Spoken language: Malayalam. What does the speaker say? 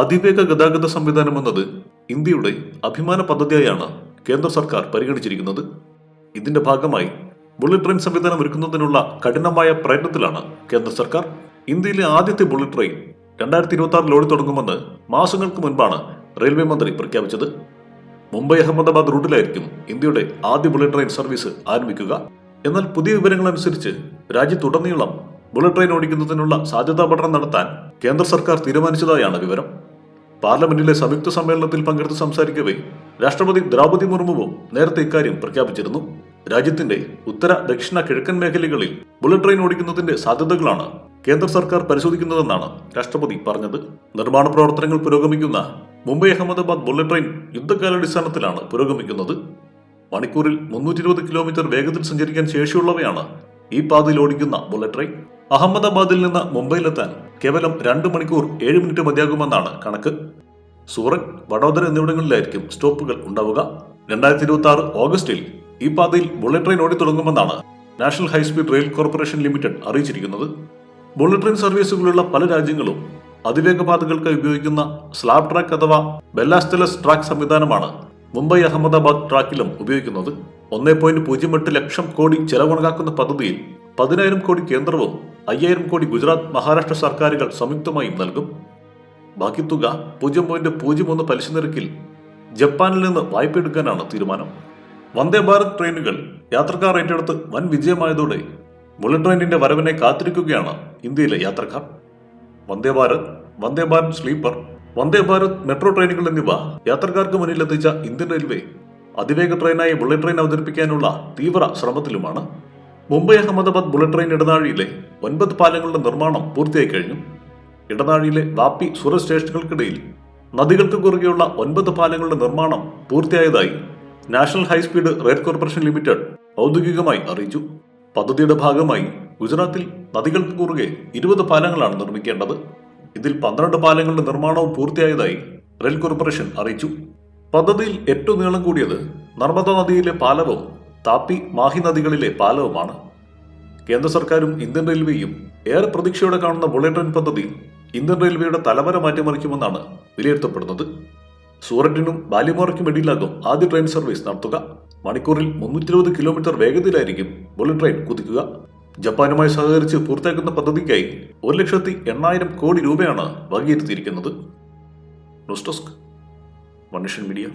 അതിവേഗ ഗതാഗത സംവിധാനം എന്നത് ഇന്ത്യയുടെ അഭിമാന പദ്ധതിയായാണ് കേന്ദ്ര സർക്കാർ പരിഗണിച്ചിരിക്കുന്നത്. ഇതിന്റെ ഭാഗമായി ബുള്ളറ്റ് ട്രെയിൻ സംവിധാനം ഒരുക്കുന്നതിനുള്ള കഠിനമായ പ്രയത്നത്തിലാണ് കേന്ദ്ര സർക്കാർ. ഇന്ത്യയിലെ ആദ്യത്തെ ബുള്ളറ്റ് ട്രെയിൻ രണ്ടായിരത്തി ഇരുപത്തി ആറിൽ ഓടി തുടങ്ങുമെന്ന് മാസങ്ങൾക്ക് മുൻപാണ് റെയിൽവേ മന്ത്രി പ്രഖ്യാപിച്ചത്. മുംബൈ അഹമ്മദാബാദ് റൂട്ടിലായിരിക്കും ഇന്ത്യയുടെ ആദ്യ ബുള്ളറ്റ് ട്രെയിൻ സർവീസ് ആരംഭിക്കുക. എന്നാൽ പുതിയ വിവരങ്ങൾ അനുസരിച്ച് രാജ്യത്തുടനീളം ബുള്ളറ്റ് ട്രെയിൻ ഓടിക്കുന്നതിനുള്ള സാധ്യതാ പഠനം നടത്താൻ കേന്ദ്ര സർക്കാർ തീരുമാനിച്ചതായാണ് വിവരം. പാർലമെന്റിലെ സംയുക്ത സമ്മേളനത്തിൽ പങ്കെടുത്ത് സംസാരിക്കവേ രാഷ്ട്രപതി ദ്രൗപതി മുർമുവും നേരത്തെ ഇക്കാര്യം പ്രഖ്യാപിച്ചിരുന്നു. രാജ്യത്തിന്റെ ഉത്തര ദക്ഷിണ കിഴക്കൻ മേഖലകളിൽ ബുള്ളറ്റ് ട്രെയിൻ ഓടിക്കുന്നതിന്റെ സാധ്യതകളാണ് കേന്ദ്ര സർക്കാർ പരിശോധിക്കുന്നതെന്നാണ് രാഷ്ട്രപതി പറഞ്ഞത്. നിർമ്മാണ പ്രവർത്തനങ്ങൾ പുരോഗമിക്കുന്ന മുംബൈ അഹമ്മദാബാദ് ബുള്ളറ്റ് ട്രെയിൻ യുദ്ധകാലാടിസ്ഥാനത്തിലാണ് പുരോഗമിക്കുന്നത്. മണിക്കൂറിൽ മുന്നൂറ്റി ഇരുപത് കിലോമീറ്റർ വേഗത്തിൽ സഞ്ചരിക്കാൻ ശേഷിയുള്ളവയാണ് ഈ പാതയിൽ ഓടിക്കുന്ന ബുള്ളറ്റ് ട്രെയിൻ. അഹമ്മദാബാദിൽ നിന്ന് മുംബൈയിലെത്താൻ കേവലം രണ്ട് മണിക്കൂർ ഏഴ് മിനിറ്റ് മതിയാകുമെന്നാണ് കണക്ക്. സൂററ്റ് വഡോദര എന്നിവിടങ്ങളിലായിരിക്കും സ്റ്റോപ്പുകൾ ഉണ്ടാവുക. രണ്ടായിരത്തി ഇരുപത്തി ആറ് ഓഗസ്റ്റിൽ ഈ പാതയിൽ bullet train ഓടിത്തുടങ്ങുമെന്നാണ് national high speed rail corporation limited അറിയിച്ചിരിക്കുന്നത്. ബുള്ളറ്റ് ട്രെയിൻ സർവീസുകളുള്ള പല രാജ്യങ്ങളും അതിവേഗ പാതകൾക്ക് ഉപയോഗിക്കുന്ന സ്ലാബ് ട്രാക്ക് അഥവാ ബെല്ലാസ്റ്റലസ് ട്രാക്ക് സംവിധാനമാണ് മുംബൈ അഹമ്മദാബാദ് ട്രാക്കിലും ഉപയോഗിക്കുന്നത്. ഒന്നേ പോയിന്റ് പൂജ്യം എട്ട് ലക്ഷം കോടി ചെലവണക്കാക്കുന്ന പദ്ധതിയിൽ പതിനായിരം കോടി കേന്ദ്രവും അയ്യായിരം കോടി ഗുജറാത്ത് മഹാരാഷ്ട്ര സർക്കാരുകൾ സംയുക്തമായും നൽകും. ബാക്കി തുക പൂജ്യം പോയിന്റ് പൂജ്യം ഒന്ന് പലിശ നിരക്കിൽ ജപ്പാനിൽ നിന്ന് വായ്പ എടുക്കാനാണ് തീരുമാനം. വന്ദേ ഭാരത് ട്രെയിനുകൾ യാത്രക്കാർ ഏറ്റെടുത്ത് വൻ വിജയമായതോടെ ബുള്ളറ്റ് ട്രെയിനിന്റെ വരവിനെ കാത്തിരിക്കുകയാണ് ഇന്ത്യയിലെ യാത്രക്കാർ. വന്ദേ ഭാരത് വന്ദേ ഭാരത് സ്ലീപ്പർ വന്ദേ ഭാരത് മെട്രോ ട്രെയിനുകൾ എന്നിവ യാത്രക്കാർക്ക് മുന്നിൽ എത്തിച്ച ഇന്ത്യൻ റെയിൽവേ അതിവേഗ ട്രെയിനായി ബുള്ളറ്റ് ട്രെയിൻ അവതരിപ്പിക്കാനുള്ള തീവ്ര ശ്രമത്തിലുമാണ്. മുംബൈ അഹമ്മദാബാദ് ബുള്ളറ്റ് ട്രെയിൻ ഇടനാഴിയിലെ ഒൻപത് പാലങ്ങളുടെ നിർമ്മാണം പൂർത്തിയായി കഴിഞ്ഞു. ഇടനാഴിയിലെ വാപ്പി സൂറത്ത് സ്റ്റേഷനുകൾക്കിടയിൽ നദികൾക്ക് കുറുകെയുള്ള ഒൻപത് പാലങ്ങളുടെ നിർമ്മാണം പൂർത്തിയായതായി national high speed rail corporation limited ഔദ്യോഗികമായി അറിയിച്ചു. പദ്ധതിയുടെ ഭാഗമായി ഗുജറാത്തിൽ നദികൾക്ക് കുറുകെ ഇരുപത് പാലങ്ങളാണ് നിർമ്മിക്കേണ്ടത്. ഇതിൽ പന്ത്രണ്ട് പാലങ്ങളുടെ നിർമ്മാണവും പൂർത്തിയായതായി റെയിൽ കോർപ്പറേഷൻ അറിയിച്ചു. പദ്ധതിയിൽ ഏറ്റവും നീളം കൂടിയത് നർമ്മദ നദിയിലെ പാലവും താപ്പി മാഹി നദികളിലെ പാലവുമാണ്. കേന്ദ്ര സർക്കാരും ഇന്ത്യൻ റെയിൽവേയും ഏറെ പ്രതീക്ഷയോടെ കാണുന്ന ബുള്ളറ്റ് ട്രെയിൻ പദ്ധതി ഇന്ത്യൻ റെയിൽവേയുടെ തലവര മാറ്റിമറിക്കുമെന്നാണ് വിലയിരുത്തപ്പെടുന്നത്. സൂററ്റിനും ബാലിമോറയ്ക്കും ഇടയിലാകും ആദ്യ ട്രെയിൻ സർവീസ് നടത്തുക. മണിക്കൂറിൽ മുന്നൂറ്റി ഇരുപത് കിലോമീറ്റർ വേഗതയിലായിരിക്കും ബുള്ളറ്റ് ട്രെയിൻ കുതിക്കുക. ജപ്പാനുമായി സഹകരിച്ച് പൂർത്തിയാക്കുന്ന പദ്ധതിക്കായി ഒരു ലക്ഷത്തി എണ്ണായിരം കോടി രൂപയാണ് വകയിരുത്തിയിരിക്കുന്നത്. News desk media.